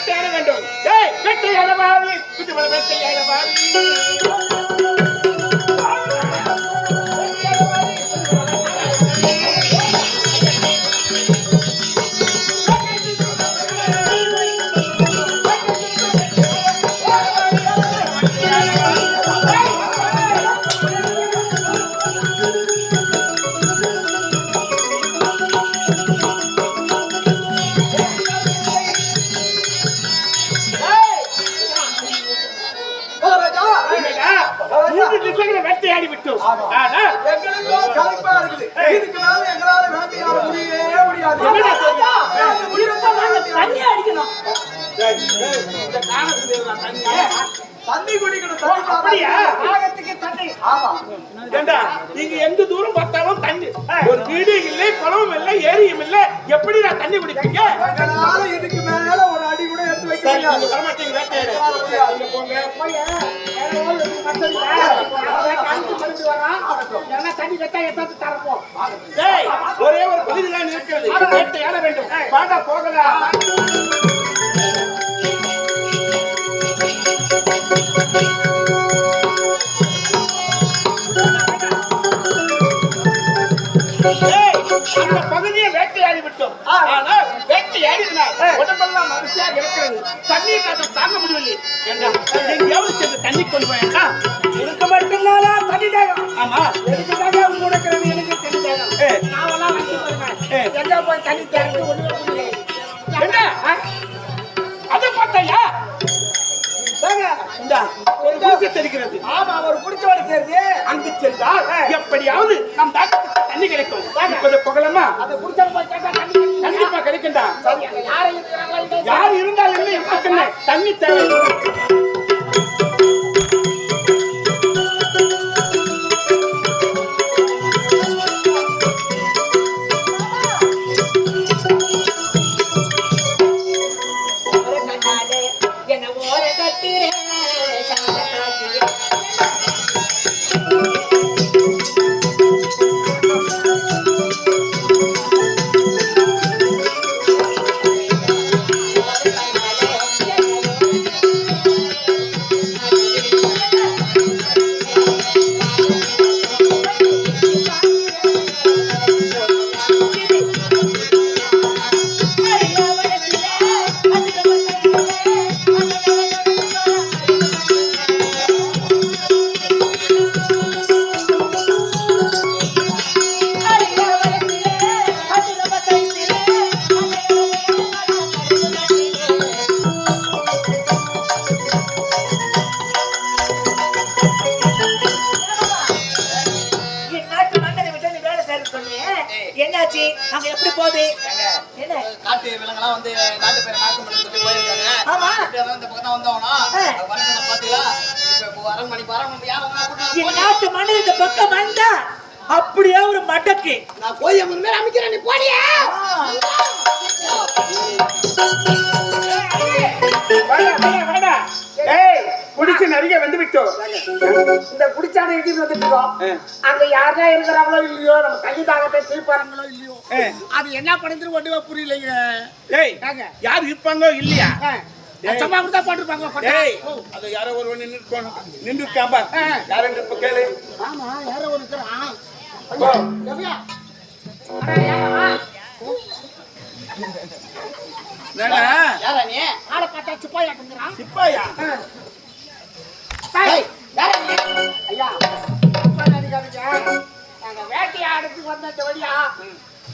வேட்டையாட வேண்டும் ஏய் வேட்டையாட வாரி வேட்டையாட வாரி நீங்க எந்த தூரம் பார்த்தாலும் தண்ணி. ஒரு வீடு இல்லை குளமும் இல்லை ஏரியும் இல்லை. எப்படி நான் தண்ணி குடிப்பீங்க? இதுக்கு மேல ஒரு அடி கூட எடுத்து வைக்க சரி முடியாது. நீங்க வரமாட்டீங்க வேட்டையாட எங்களால முடியாது. இங்க போங்க. தண்ணி கட்டா எத்தாந்து தரப்போம். டேய், ஒரே ஒரு பகுதி தான் இருக்கிறது. வேண்டும். வாடா போகலாம். இந்த பகுதியை வேட்டையாடி விட்டோம். ஆனால் வேட்டையாடினால் உடம்பெல்லாம் மனுஷியாக இருக்கிறது. தண்ணீர் தாக்கம் தாங்க முடியவில்லை. எங்கேயாவது சென்று தண்ணி கொண்டு போயா இருக்க மட்டும்தானா? தண்ணி தாகம். ஆமா. எதுக்காக கொடுக்கிறது எனக்கு தண்ணி தாகம். ஏ. நாவெல்லாம் வந்து எங்க போய் தண்ணி தேங்க ஒண்ணுமே ஒரு குடிசை தெரிகிறது ஆமா அவர் குடிச்சோட தெரியுது அங்கு சென்றால் எப்படியாவது நம் தாக்கத்துக்கு தண்ணி கிடைக்கும். இப்போது புகழமா? அதை குடிச்சோட போய் கேட்டா தண்ணி கிடைக்குமா? கண்டிப்பா கிடைக்கும்டா யாரை இருக்கிறாங்களா இல்லை? தண்ணி தேவை என்னாச்சு? அங்க எப்படி போகுது? என்ன? காட்டு விலங்கெல்லாம் வந்து நாட்டு பேரை நாட்டு சொல்லி போயிருக்காங்க. ஆமா. இந்த பக்கம் தான் வந்தவனா ஆ. வரணும் பாத்தீங்களா? வரணும் இந்நாட்டு மன்னர் இந்த பக்கம் வந்தா அப்படியே ஒரு மடக்கு. நான் போய் அவன் மேல அமைக்கிறேன் நீ போடியா? வாடா, வாடா, வாடா. ஏய், குடிசை நிறைய வந்து விட்டோம் இந்த குடிச்சாடை இடிட்டு வந்துட்டு இருக்கோம். அங்க யாரா இருக்கிறாங்களோ இல்லையோ நம்ம கை தாகத்தை தீர்ப்பாங்களோ இல்லையோ அது என்ன பண்ணுறது ஒண்ணுமே புரியலைங்க. ஏய்? யார் இருப்பாங்க இல்லையா? சும்மா கூட போட்டிருப்பாங்க கொட்டை. ஏய் அது யாரோ ஒருவன் நின்று இருக்கணும் நின்று இருக்காம்பா ஆ. யாரும் இப்ப கேளு. ஆமா யாரோ ஒரு இருக்கிறான் சிப்பாயா சிப்பாயா? ஐயா தப்பா நினைக்காதீங்க நாங்க வந்த வழியா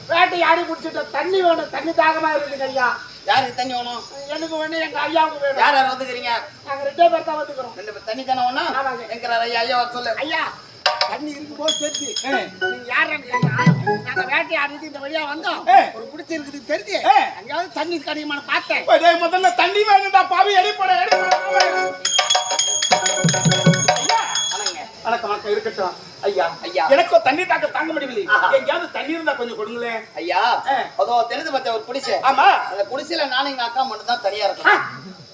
வேட்டையாடி முடிச்சுட்டு தண்ணி வேணும் தண்ணி தாகமா இருக்குது ஐயா. யாருக்கு தண்ணி வேணும்? எனக்கு வேணும் எங்க ஐயாவுக்கு வேணும். யார் யார் வந்துக்கிறீங்க? நாங்க ரெண்டே பேர் தான் வந்துக்கிறோம். ரெண்டு பேர் தண்ணி தானே வேணும்? ஆமாங்க. எங்கிறார் ஐயா? ஐயா சொல்லு. ஐயா தண்ணி இருக்கும்போது தெரிஞ்சு. நீங்க கேட்டா நாங்க வேட்டையாடிட்டு இந்த வழியா வந்தோம். ஒரு குடிச்சு இருக்குது தெரிஞ்சு. ஏ. அங்கேயாவது தண்ணி கிடைக்குமான்னு பார்த்தேன். முதல்ல தண்ணி வேணும்டா பாவி. எடி போட எடி ஐயா வணக்கம் வணக்கம். இருக்கட்டும். ஐயா ஐயா. எனக்கும் தண்ணி தாக்க தாங்க முடியவில்லை. எங்கேயாவது தண்ணி இருந்தா கொஞ்சம் கொடுங்களேன் ஐயா ஆ. அதோ தெரிஞ்சு பார்த்த ஒரு குடிசை. ஆமா. அந்த குடிசையில நானும் எங்க அக்கா மட்டும் தான் தனியா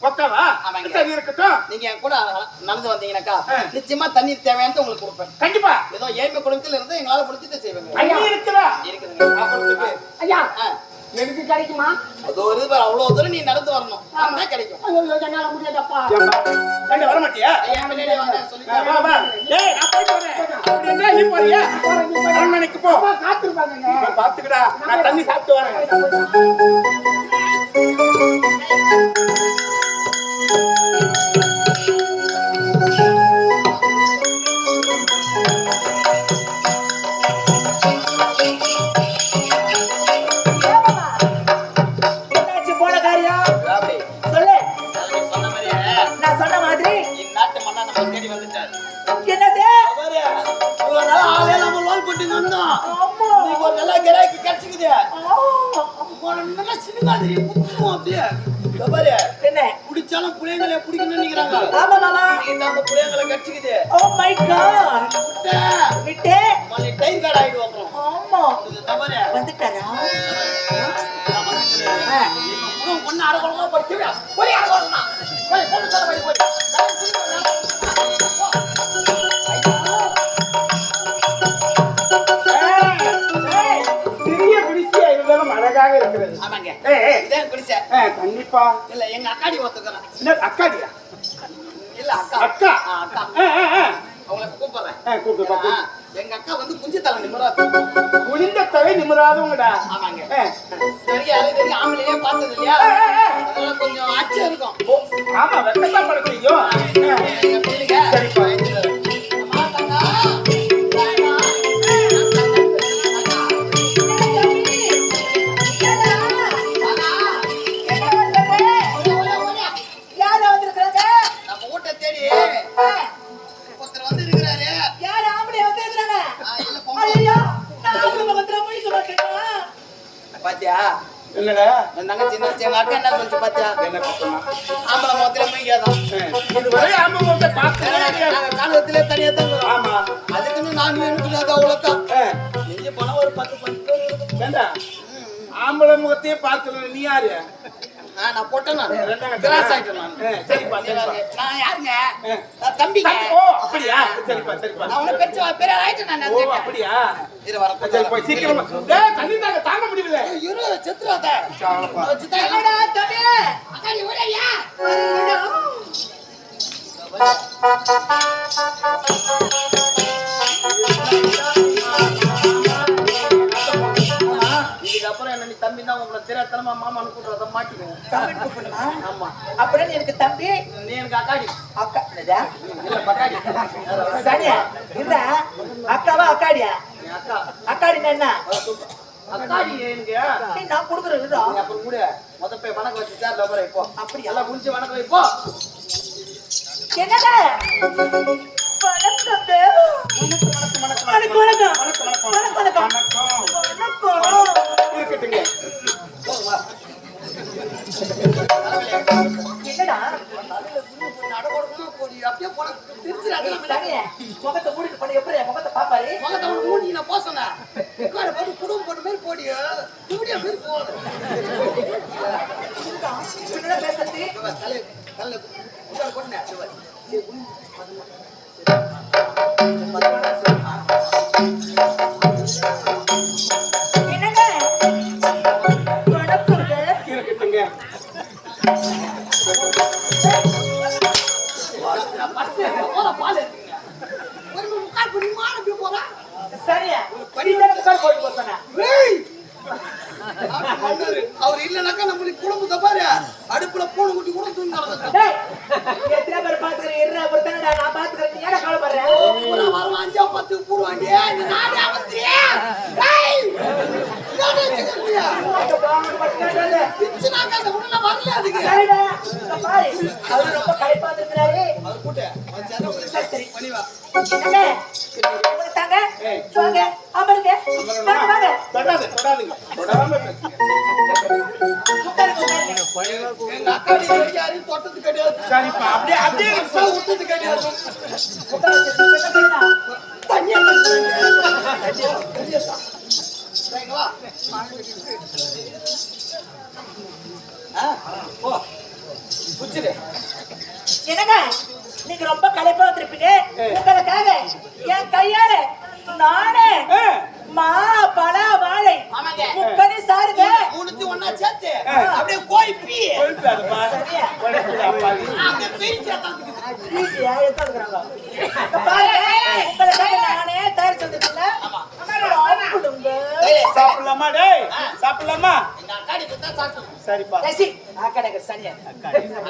பக்காவா ஆமாங்க. சரி இருக்கட்டும். நீங்க என் கூட நடந்து வந்தீங்கன்னாக்கா. நிச்சயமா தண்ணி தேவையானது உங்களுக்கு கொடுப்பேன். கண்டிப்பா. ஏதோ ஏழ்மை குடும்பத்துல இருந்து எங்களால முடிஞ்சதை செய்வேங்க. தண்ணி இருக்குதா? இருக்குதுங்க. ஐயா. எனக்கு கிடைக்குமா? அது ஒரு அவ்வளவு தூரம் நீ நடந்து வரணும். அதான் கிடைக்கும். என்னால முடியாதப்பா. ஏண்டா வர மாட்டியா நீ போறியா? அரண்மனைக்கு போ. அப்பா காத்திருப்பாங்க பாத்துக்கடா. நான் தண்ணி சாப்பிட்டு வரேன். என்ன? குடிச்சாலும் புளியங்களை குடிக்கணும்னு நினைக்கிறாங்க. ஆமா மாமா. இன்னைக்கு அந்த புளியங்களை கிடைச்சுக்குது. ஓ மை காட் விட்டா, விட்டு. மல்லி டைம் கார்டு ஆயிடும் அப்புறம். ஆமா. பாரு, வந்துட்டாரா? ஒண்ணு அடகுறமா போயிட்டு, போய் அடகுறமா. போய், பொண்ணு தர போய், போய். அழகாக இருக்கிறது ஆமாங்க. இதான் குடிசை. ஏய், கண்டிப்பா. இல்ல எங்க அக்காடி ஒத்துக்கிறேன் என்ன அக்காடியா? இல்ல அக்கா. அக்கா? அக்கா. அவங்கள கூப்பிடுறேன். ஆ, கூப்பிடு, ஆ, கூப்பிடு. எங்க அக்கா வந்து குஞ்சு தலை நிமிரா குனிந்த தலை நிமிராதவங்கடா ஆமாங்க. யாரும் இது வரைக்கும் ஆம்பளையே பார்த்தது இல்லையா. அதனால கொஞ்சம் இருக்கும். ஓ, ஆமா வெக்கத்தான் பட செய்யும் ஆ. எங்க பிள்ளைங்க. சரிப்பா. தனியா தான். ஆமா. அதுக்குன்னு நான் அது அவ்வளோதான். நெஞ்சு பணம் ஒரு பத்து பத்து ஆம்பளை முகத்தையே பார்க்கல நீ யாரு? நான் போட்டேன் நான். கிராஸ் ஆயிட்டேன் நான். சரிப்பா சரிப்பா. நான் யாருங்க? தம்பிங்க. ஓ அப்படியா? சரிப்பா சரிப்பா. நான் உன பெருசா பெரிய ஆயிட்டேன் நான் ஓ நினைச்சேன். அப்படியா? இரு வர சரிப்பா சீக்கிரமா. டேய் தண்ணி தாங்க தாங்க முடியல. இரு செத்துறாத. சித்தா என்னடா தம்பி? அக்கா நீ ஊரையா தெரியாதனமா மாமான்னு கூட்டுறத மாட்டிக்குவோம். தம்பி கூப்பிடுமா ஆமா. அப்படின்னு எனக்கு தம்பி? நீ எனக்கு அக்காடி. அக்கா என்னதா? இல்ல பக்காடி. சரியா இல்ல. அக்காவா அக்காடியா? நீ அக்கா. அக்காடி என்ன? அக்காடி எனக்கு நீ நான் கொடுக்குற விதம். நீ அப்புறம் கூட முத போய் வணக்கம் வச்சு சார் லபர இப்போ. அப்படியா? எல்லாம் முடிஞ்சு வணக்கம் வை, போ என்னங்க? வணக்கம் தேவ். வணக்கம் வணக்கம். வணக்கம் வணக்கம். வணக்கம் வணக்கம். வணக்கம். இருக்கட்டுங்க என்னடா? அப்படியே போன திருச்சிராத சரியா முகத்தை மூடிட்டு பண்ணி எப்படி? முகத்தை பாப்பாரு முகத்தை அவனுக்கு மூடி நான் போக சொன்னேன் உட்கார போட்டு குடும்பம் போட்ட மாதிரி போடி இப்படியா மாதிரி போகுது பேசுறது? தலை தலை உட்கார முக்கால் பண்ணி மாற அப்படி போறா சரியா படிக்கிறதுக்கு தான் போய் போசனா அவர் இல்லைனாக்கா நம்மளுக்கு குடும்பத்தை பாரு அடுப்புல பூனை குட்டி கூட தூங்கி எத்தனை பேர் பாத்துக்கிறேன் என்ன பொறுத்தனடா நான் பாத்துக்கிறேன் நீ ஏடா கவலைப்படுற? பூரா வரும் அஞ்சா பத்து நீ நானே அவத்திரியா டேய் நானே வச்சுக்கிறியா? அந்த பாம்பு மட்டும் கேட்டாலே. பிச்சுனாக்கா அந்த உள்ள வரல அதுக்கு. சரிடா இங்க பாரு. அவரு ரொம்ப களைப்பா அவர் கூட்ட சரி, சரி. உங்களுக்கு தாங்க வாங்க. அமருங்க. வாங்க வாங்க. தொடாது தொடாதுங்க. தொடாம பேசுங்க உட்காருங்க. உட்காருங்க எங்க அக்காடி யாரையும் தொட்டது கிடையாது. சரிப்பா. அப்படியே அப்படியே அக்கா விட்டது கிடையாது. உட்கார வச்சு என்ன செய்யலாம் தண்ணியா தண்ணியா சரிங்களா ஆ ஓ புடிச்சிரு என்னங்க? நீங்க ரொம்ப களைப்பா வந்திருப்பீங்க. உங்களுக்காக என் கையால நானே. மா பலா வாழை. முக்கணி சாருங்க. மூணுத்தையும் ஒண்ணா சேர்த்து அப்படியே கோய் பீ. உங்களுக்காக நானே தயார் செஞ்சிருக்கேன் சாப்பிடுங்க சாப்பிடலாமா டேய் சாப்பிடலாமா சரிப்பா ரசி அக்கடக்கு சரியா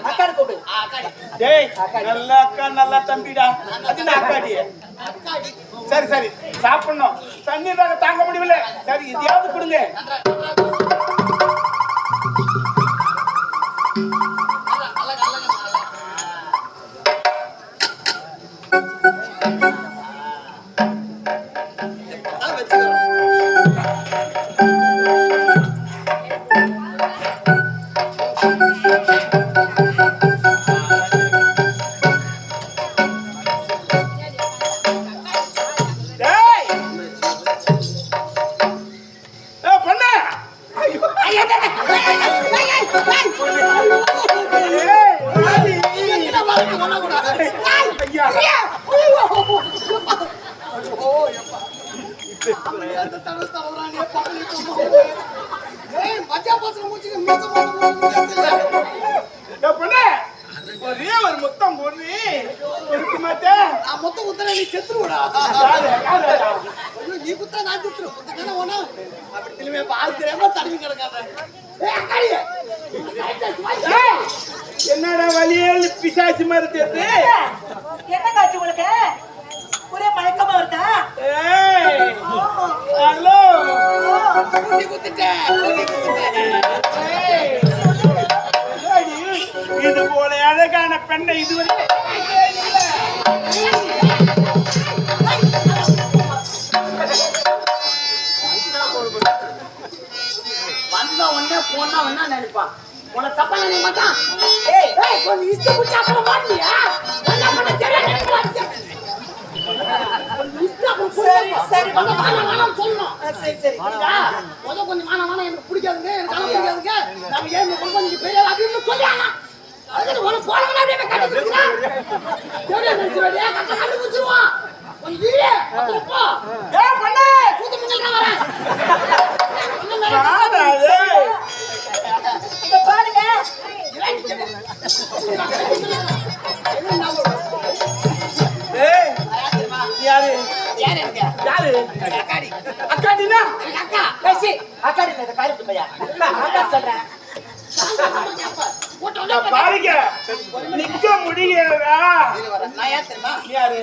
அக்கட கூப்பிடு அக்காடி டேய் நல்ல அக்கா நல்லா தம்பிடா அது நான் அக்காடி சரி சரி. சாப்பிடணும். தண்ணி தாங்க தாங்க முடியல சரி இதையாவது கொடுங்க. பொண்ணு ஒரே ஒரு முத்தம் பொண்ணு இருக்கு குத்தல நீ செத்துருடா நீ குத்தா நான் செத்துரு குத்தா ஒண்ணு அப்படி திரும்பி பால் தெரியாம தடவி கிடக்காத வலியல் பிசாசு மருத்துவத்து என்ன? காட்சி உங்களுக்கு? ஒரே மயக்கமா வருதா? ஹலோ. இது போல அழகான பெண்ணை இதுவரை வந்தா உடனே போனா வேணா நினைப்பான். உன தப்பா நினைக்க மாட்டான் ஏய் ஏய் கொஞ்சம் இஷ்ட புடிச்சா அப்புறம் மாட்டியா என்ன பண்ண அப்புறம் சரி, சரி. வந்து வேணாம் வேணாம் சொல்லணும் சரி கொஞ்சம் வேணாம் வேணாம் எனக்கு பிடிக்காதுங்க எனக்கு பிடிக்காதுங்க. நாம ஏன் நீங்க பெரிய ஆள் அப்படின்னு சொல்லி ஆனா அதுக்கு உனக்கு போனவனா அப்படியே கொஞ்சம் காரியத்து பையா. நான் சொல்றேன். பாருங்க. நிக்க முடியலடா நான் ஏன் தெரியுமா? யாரு?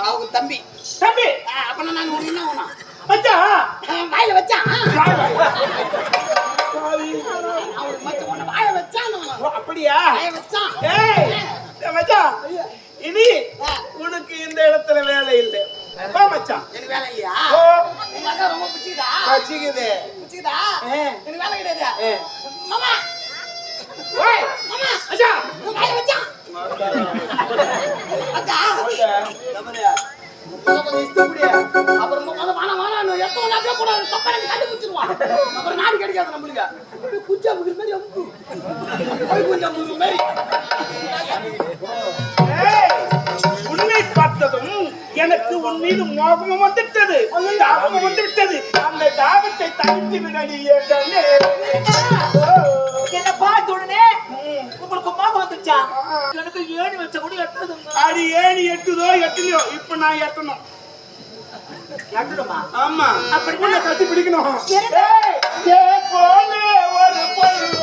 அவங்க தம்பி. தம்பி. அப்ப நான் ஒண்ணு என்ன ஒண்ணா மச்சான். வாயில வச்சான். அவனுக்கு மச்ச ஒண்ணு வாய வச்சான் அப்படியா? வச்சான் ஏய், மச்சான். இனி உனக்கு இந்த இடத்துல வேலை இல்லை. வா மச்சான் எனக்கு வேலை இல்லையா ஓ உங்க அக்கா ரொம்ப பிடிச்சிதா பிடிச்சிதா ஏ. எனக்கு வேலை கிடையாது. மாமா ஓய் மாமா மச்சான் உன் வாய வச்சான் அக்கா கொஞ்சம் கொஞ்சம் இஷ்டப்படியே. அப்புறம் இன்னும் எடுத்த உடனே அப்படியே போடாது. தப்பா கண்டுபிடிச்சிருவான். அப்புறம் நாடு கிடைக்காது நம்மளுக்கு. குஞ்சா முகில் மாதிரி அமுக்கு. போய் குஞ்சா முகில் மாதிரி. உன் மீது மோகமும் வந்துவிட்டது. தாபமும் வந்து விட்டது அந்த தாபத்தை தடுத்து விடடி என்றே. ஓ. என்ன பார்த்த உடனே உங்களுக்கு மோகம் வந்துச்சா எனக்கு ஏணி வச்ச கூட எட்டதுங்க. அது ஏணி எட்டுதோ எட்டுலையோ? இப்ப நான் எட்டணும். எட்டணுமா? ஆமா. அப்படின்னா உன்னை கட்டி பிடிக்கணும். ஒரு பொருள்